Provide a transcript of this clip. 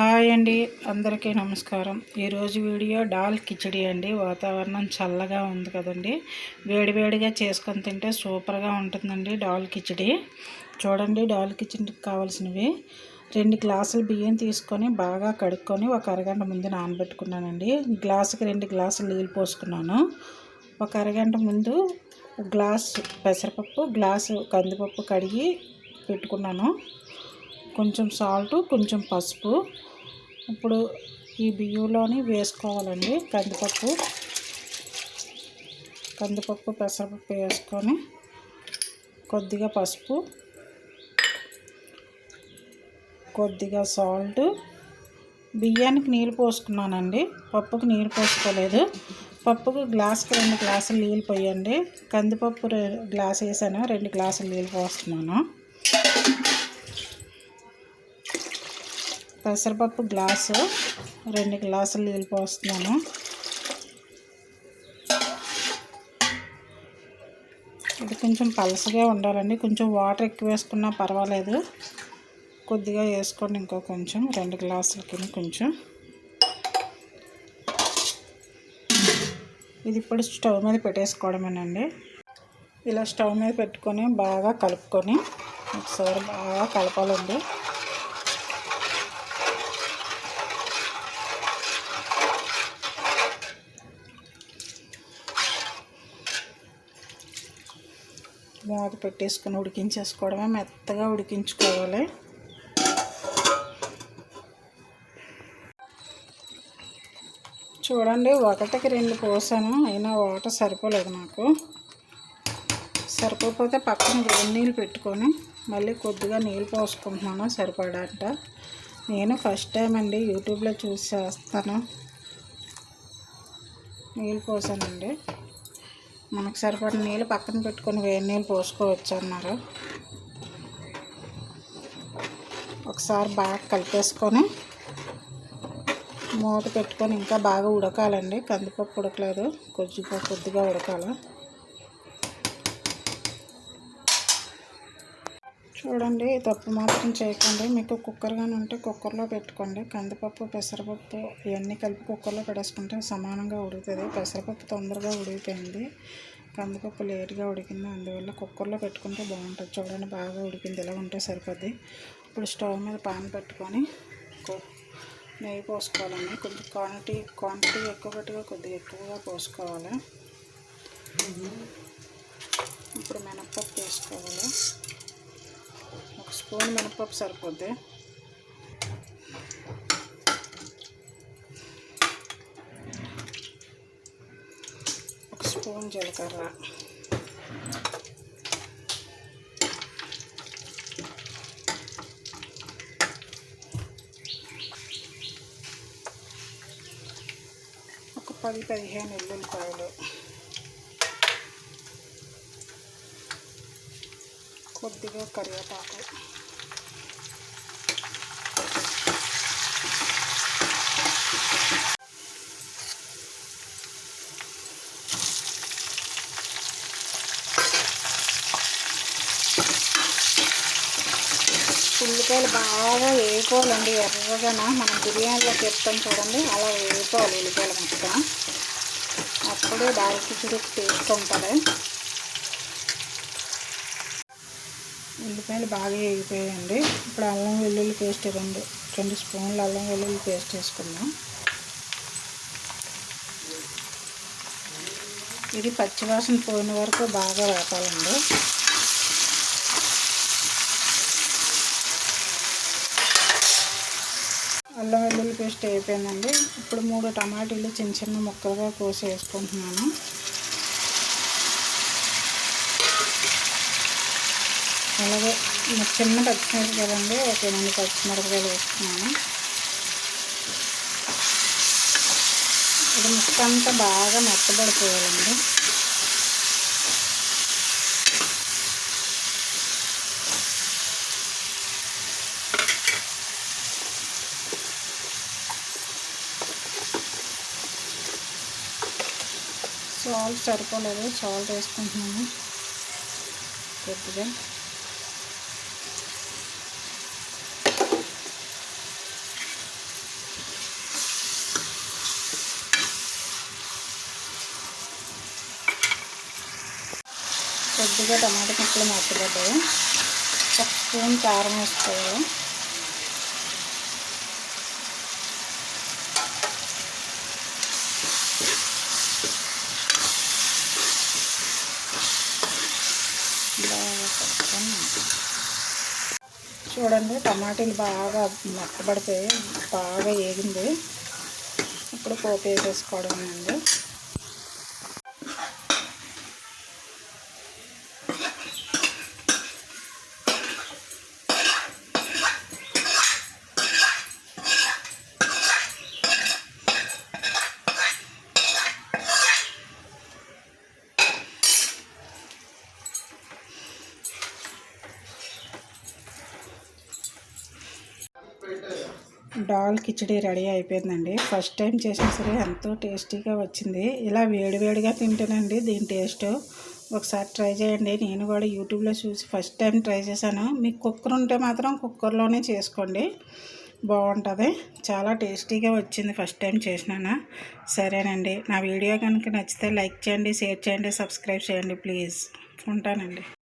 Hi అండి అందరికీ నమస్కారం. ఈరోజు వీడియో డాల్ కిచడి అండి. వాతావరణం చల్లగా ఉంది కదండి. వేడివేడిగా చేసుకొని తింటే సూపర్గా ఉంటుందండి డాల్ కిచడి. చూడండి డాల్ కిచడికి కావాల్సినవి. రెండు గ్లాసులు బియ్యం తీసుకొని బాగా కడుక్కొని ఒక అరగంట ముందు నానబెట్టుకున్నానండి. గ్లాసుకి రెండు గ్లాసులు నీళ్ళు పోసుకున్నాను. ఒక అరగంట ముందు గ్లాసు పెసరపప్పు గ్లాసు కందిపప్పు కడిగి పెట్టుకున్నాను. కొంచెం సాల్ట్ కొంచెం పసుపు. ఇప్పుడు ఈ బియ్యంలోని వేసుకోవాలండి కందిపప్పు. కందిపప్పు పెసరపప్పు వేసుకొని కొద్దిగా పసుపు కొద్దిగా సాల్ట్. బియ్యానికి నీళ్ళు పోసుకున్నానండి. పప్పుకి నీళ్ళు పోసుకోలేదు. పప్పుకు గ్లాస్కి రెండు గ్లాసులు నీళ్ళు పోయండి. కందిపప్పు గ్లాస్ వేసాను. రెండు గ్లాసులు నీళ్ళు పోస్తున్నాను. పెసరపప్పు గ్లాసు రెండు గ్లాసులు నీళ్ళు పోస్తున్నాను. ఇది కొంచెం పలసగా ఉండాలండి. కొంచెం వాటర్ ఎక్కువ వేసుకున్నా పర్వాలేదు. కొద్దిగా వేసుకోండి ఇంకో కొంచెం రెండు గ్లాసులకి కొంచెం. ఇది ఇప్పుడు స్టవ్ మీద పెట్టేసుకోవడమేనండి. ఇలా స్టవ్ మీద పెట్టుకొని బాగా కలుపుకొని ఒకసారి బాగా కలపాలండి. మూత పెట్టేసుకొని ఉడికించేసుకోవడమే మెత్తగా ఉడికించుకోవాలి. చూడండి ఒకటికి రెండు పోసాను అయినా వాటర్ సరిపోలేదు నాకు. సరిపోతే పక్కన వేడి నీళ్ళు పెట్టుకొని మళ్ళీ కొద్దిగా నీళ్ళు పోసుకుంటున్నాను సరిపడంట నేను ఫస్ట్ టైం అండి యూట్యూబ్లో చూసి చేస్తాను. నీళ్ళు పోసానండి. మనకు సరిపడిన నీళ్ళు పక్కన పెట్టుకొని వేడి నీళ్ళు పోసుకోవచ్చు అన్నారు. ఒకసారి బాగా కలిపేసుకొని మూత పెట్టుకొని ఇంకా బాగా ఉడకాలండి. కందిపప్పు ఉడకలేదు. కొద్దిగా కొద్దిగా ఉడకాలి. చూడండి తప్పు మాత్రం చేయకండి. మీకు కుక్కర్ కానీ ఉంటే కుక్కర్లో పెట్టుకోండి. కందిపప్పు పెసరపప్పు ఇవన్నీ కలిపి కుక్కర్లో పెట్టేసుకుంటే సమానంగా ఉడుకుతుంది. పెసరపప్పు తొందరగా ఉడికిపోయింది. కందిపప్పు లేట్గా ఉడికింది. అందువల్ల కుక్కర్లో పెట్టుకుంటే బాగుంటుంది. చూడండి బాగా ఉడికింది. ఇలా ఉంటే సరిపోద్ది. ఇప్పుడు స్టవ్ మీద పాన్ పెట్టుకొని నెయ్యి పోసుకోవాలండి. కొంచెం క్వాంటిటీ క్వాంటిటీ ఎక్కువ పెట్టుగా కొద్దిగా ఎక్కువగా పోసుకోవాలి. ఇప్పుడు మినప్పప్పు వేసుకోవాలి. ఒక స్పూన్ మినపప్పు సరిపోద్ది. ఒక స్పూన్ జీలకర్ర. ఒక పది పదిహేను ఎల్లుల్లిపాయలు. కొద్దిగా కరివేపాకు. ఉల్లిపాయలు బాగా వేయిపోవాలండి ఎర్రగా మనం బిర్యానీలో చెప్తాం చూడండి అలా వేయిపోవాలి ఉల్లిపాయలు మొత్తం అప్పుడే దానికి చురుకు టేస్ట్ ఉంటుంది. ఉల్లిపాయలు బాగా వేగిపోయాయండి. ఇప్పుడు అల్లం వెల్లుల్లి పేస్ట్ రెండు రెండు స్పూన్లు అల్లం వెల్లుల్లి పేస్ట్ వేసుకుందాం. ఇది పచ్చివాసన పోయిన వరకు బాగా వేపాలండి. అల్లం వెల్లుల్లి పేస్ట్ అయిపోయిందండి. ఇప్పుడు మూడు టమాటీలు చిన్న చిన్న ముక్కలుగా కోసి వేసుకుంటున్నాను. అలాగే చిన్న పచ్చిమిరపకాయలు కదండి ఒక ఎనిమిది పచ్చిమిరపకాయలు వేస్తున్నాను. ఇది ముక్క అంతా బాగా మెత్తబడిపోయాలండి. సాల్ట్ సరిపోలేదు సాల్ట్ వేసుకుంటున్నాను. కొద్దిగా కొద్దిగా టమాటా ముక్కలు మెత్తబడ్డాయి ఒక స్పూన్ కారం వేసుకోవాలి. చూడండి టమాటీలు బాగా మెత్తబడిపోయి బాగా ఏగింది. ఇప్పుడు పోపు వేసేసుకోవడం అండి డాల్ కిచడీ రెడీ అయిపోయిందండి. ఫస్ట్ టైం చేసినా సరే ఎంతో టేస్టీగా వచ్చింది. ఇలా వేడివేడిగా తింటానండి దీని టేస్ట్. ఒకసారి ట్రై చేయండి. నేను కూడా యూట్యూబ్లో చూసి ఫస్ట్ టైం ట్రై చేశాను. మీకు కుక్కర్ ఉంటే మాత్రం కుక్కర్లోనే చేసుకోండి. బాగుంటుంది. చాలా టేస్టీగా వచ్చింది ఫస్ట్ టైం చేసినాను. సరేనండి. నా వీడియో కనుక నచ్చితే లైక్ చేయండి షేర్ చేయండి సబ్స్క్రైబ్ చేయండి ప్లీజ్. ఉంటానండి.